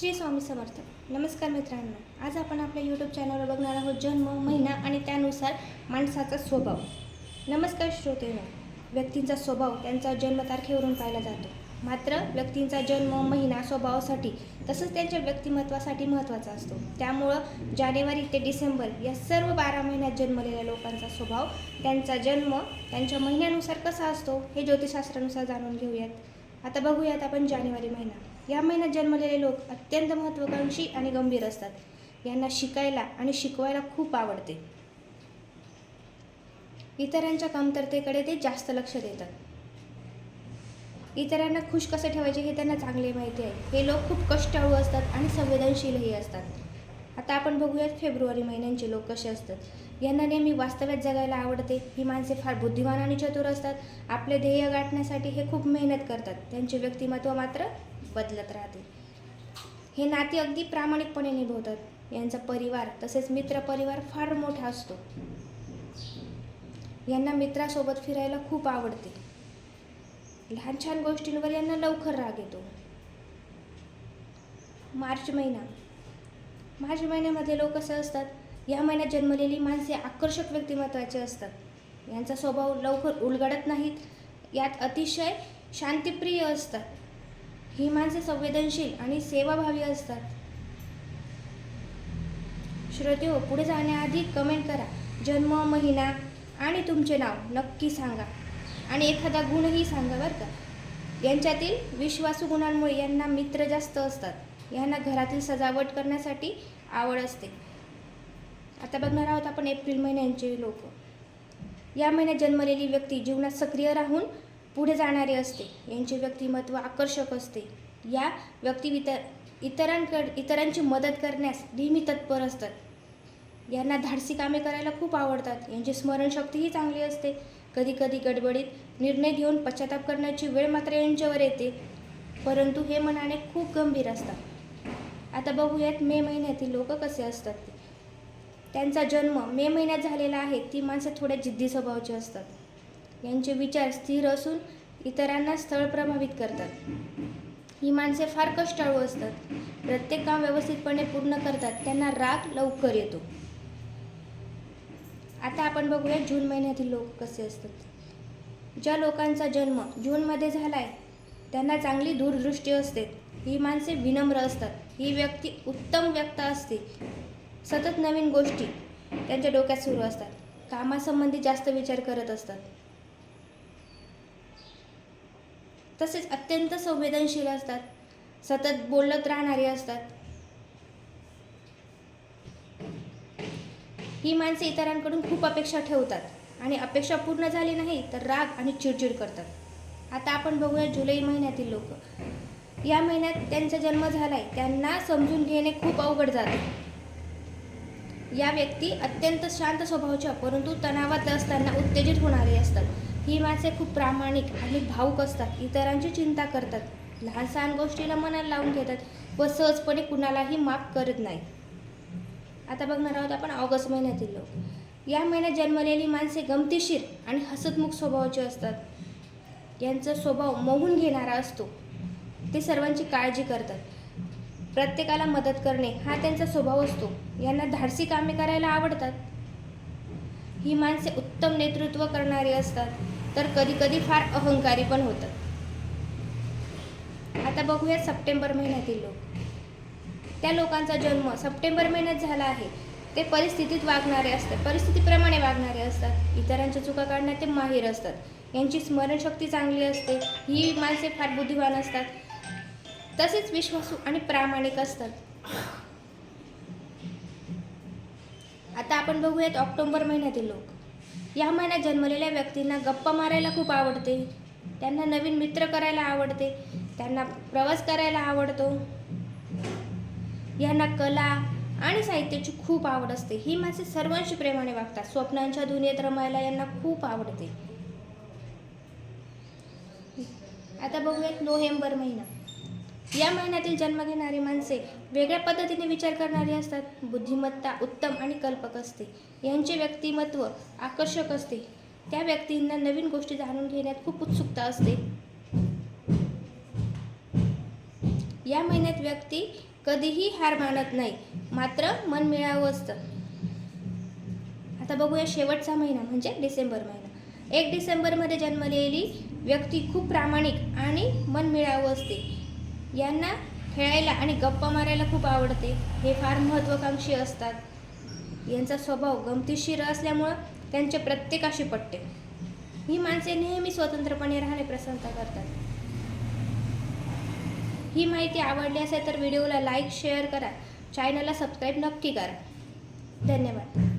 श्री स्वामी समर्थ. नमस्कार मित्रांनो. आज आपण आपल्या यूट्यूब चॅनलवर बघणार आहोत जन्म महिना आणि त्यानुसार माणसाचा स्वभाव. नमस्कार श्रोतेनो. व्यक्तींचा स्वभाव त्यांचा जन्मतारखेवरून पाहिला जातो. मात्र व्यक्तींचा जन्म महिना स्वभावासाठी तसंच त्यांच्या व्यक्तिमत्वासाठी महत्त्वाचा असतो. त्यामुळं जानेवारी ते डिसेंबर या सर्व बारा महिन्यात जन्मलेल्या लोकांचा स्वभाव त्यांचा जन्म त्यांच्या महिन्यानुसार कसा असतो हे ज्योतिषशास्त्रानुसार जाणून घेऊयात. आता बघूयात आपण जानेवारी महिना. या महिन्यात जन्मलेले लोक अत्यंत महत्त्वाकांक्षी आणि गंभीर असतात. यांना शिकायला आणि शिकवायला खूप आवडते. इतरांच्या कमतरतेकडे ते जास्त लक्ष देतात. इतरांना खुश कसं ठेवायचे हे त्यांना चांगले माहिती आहे. हे लोक खूप कष्टाळू असतात आणि संवेदनशीलही असतात. आता आपण बघूयात फेब्रुवारी महिन्यांचे लोक कसे असतात. यांना नेहमी वास्तव्यात जगायला आवडते. ही माणसे फार बुद्धिमान आणि चतुर असतात. आपले ध्येय गाठण्यासाठी हे खूप मेहनत करतात. त्यांचे व्यक्तिमत्व मात्र बदलत राहते. हे नाते अगदी प्रामाणिकपणे निभवतात. यांचा परिवार तसेच मित्रपरिवार फार मोठा असतो. यांना मित्रासोबत फिरायला खूप आवडते. लहान छान गोष्टींवर यांना लवकर राग येतो. मार्च महिना. मार्च महिन्यामध्ये लोक असं असतात? या महिन्यात जन्मलेली माणसे आकर्षक व्यक्तिमत्वाचे असतात. यांचा स्वभाव लवकर उलगडत नाहीत. यात अतिशय शांतिप्रिय असतात. ही माणसे संवेदनशील आणि सेवाभावी असतात. श्रोते हो पुढे जाण्याआधी कमेंट करा. जन्म महिना आणि तुमचे नाव नक्की सांगा. आणि एखादा गुणही सांगा बरं का. यांच्यातील विश्वासू गुणांमुळे यांना मित्र जास्त असतात. यांना घरातील सजावट करण्यासाठी आवड असते. आता बघणार आहोत आपण एप्रिल महिन्यांचे लोक. या महिन्यात जन्मलेली व्यक्ती जीवनात सक्रिय राहून पुढे जाणारी असते. यांचे व्यक्तिमत्व आकर्षक असते. या व्यक्ती इतर इतरांकड इतरांची मदत करण्यास नेहमी तत्पर असतात. यांना धाडसी कामे करायला खूप आवडतात. यांची स्मरणशक्तीही चांगली असते. कधीकधी गडबडीत निर्णय घेऊन पश्चाताप करण्याची वेळ मात्र यांच्यावर येते. परंतु हे मनाने खूप गंभीर असतात. आता बघूयात मे महिन्यातील लोक कसे असतात. त्यांचा जन्म मे महिन्यात झालेला आहे. ती माणसं थोड्या जिद्दी स्वभावाची असतात. यांचे विचार स्थिर असून इतरांना स्थळ प्रभावित करतात. ही माणसे फार कष्टाळू असतात. प्रत्येक काम व्यवस्थितपणे पूर्ण करतात. त्यांना राग लवकर येतो. आता आपण बघूया जून महिन्यातील लोक कसे असतात. ज्या लोकांचा जन्म जूनमध्ये झालाय त्यांना चांगली दूरदृष्टी असते. ही माणसे विनम्र असतात. ही व्यक्ती उत्तम व्यक्त असते. सतत नवीन गोष्टी त्यांच्या डोक्यात सुरू असतात. कामासंबंधी जास्त विचार करत असतात. तसेच अत्यंत संवेदनशील असतात. सतत बोलत राहणारी असतात. ही माणसे इतरांकडून खूप अपेक्षा ठेवतात. आणि अपेक्षा पूर्ण झाली नाही तर राग आणि चिडचिड करतात. आता आपण बघूया जुलै महिन्यातील लोक. या महिन्यात त्यांचा जन्म झालाय. त्यांना समजून घेणे खूप अवघड जाते. या व्यक्ती अत्यंत शांत स्वभावाच्या परंतु तणावात असताना उत्तेजित होणारे असतात. ही माणसे खूप प्रामाणिक आणि भाऊक असतात इतरांची चिंता करतात. लहान सहान गोष्टीला मनाला लावून घेतात व सहजपणे कुणालाही माफ करत नाही आता बघणार आहोत आपण ऑगस्ट महिन्यातील लोक. या महिन्यात जन्मलेली माणसे गमतीशीर आणि हसतमुख स्वभावाची असतात. यांचा स्वभाव मोहून घेणारा असतो. ते सर्वांची काळजी करतात. प्रत्येकाला मदत करणे हा त्यांचा स्वभाव असतो. यांना धाडसी कामे करायला आवडतात. ही माणसे उत्तम नेतृत्व करणारी असतात. तर कधी कधी फार अहंकारी पण होतात. आता बघूया सप्टेंबर महिन्यातील लोक. त्या लोकांचा जन्म सप्टेंबर महिन्यात झाला आहे. ते परिस्थितीत वागणारे असतात. परिस्थितीप्रमाणे वागणारे असतात. इतरांच्या चुका काढण्यात ते माहीर असतात. यांची स्मरणशक्ती चांगली असते. ही माणसे फार बुद्धिवान असतात. तसेच विश्वासू आणि प्रामाणिक असतात. आता आपण बघूयात ऑक्टोबर महिन्यातील लोक. या महिन्यात जन्मलेल्या व्यक्तींना गप्पा मारायला खूप आवडते. त्यांना नवीन मित्र करायला आवडते. त्यांना प्रवास करायला आवडतो. यांना कला आणि साहित्याची खूप आवड असते. ही माणसे सर्वांशी प्रेमाने वागतात. स्वप्नांच्या दुनियेत रमायला यांना खूप आवडते. आता बघूयात नोव्हेंबर महिना. या महिन्यातील जन्म घेणारी माणसे वेगळ्या पद्धतीने विचार करणारी असतात. बुद्धिमत्ता उत्तम आणि कल्पक असते. यांचे व्यक्तिमत्व आकर्षक असते. त्या व्यक्तींना नवीन गोष्टी जाणून घेण्यात खूप उत्सुकता असते. या महिन्यात व्यक्ती कधीही हार मानत नाही. मात्र मन मिळावं असतं. आता बघूया शेवटचा महिना म्हणजे डिसेंबर महिना. एक डिसेंबरमध्ये जन्मलेली व्यक्ती खूप प्रामाणिक आणि मन मिळावं असते. यांना खेळायला आणि गप्पा मारायला खूप आवडते. हे फार महत्त्वाकांक्षी असतात. यांचा स्वभाव गमतीशीर असल्यामुळं त्यांचे प्रत्येकाशी पटते. ही माणसे नेहमी स्वतंत्रपणे राहणे प्रसन्न करतात. ही माहिती आवडली असेल तर व्हिडिओला लाईक शेअर करा. चॅनलला सबस्क्राईब नक्की करा. धन्यवाद.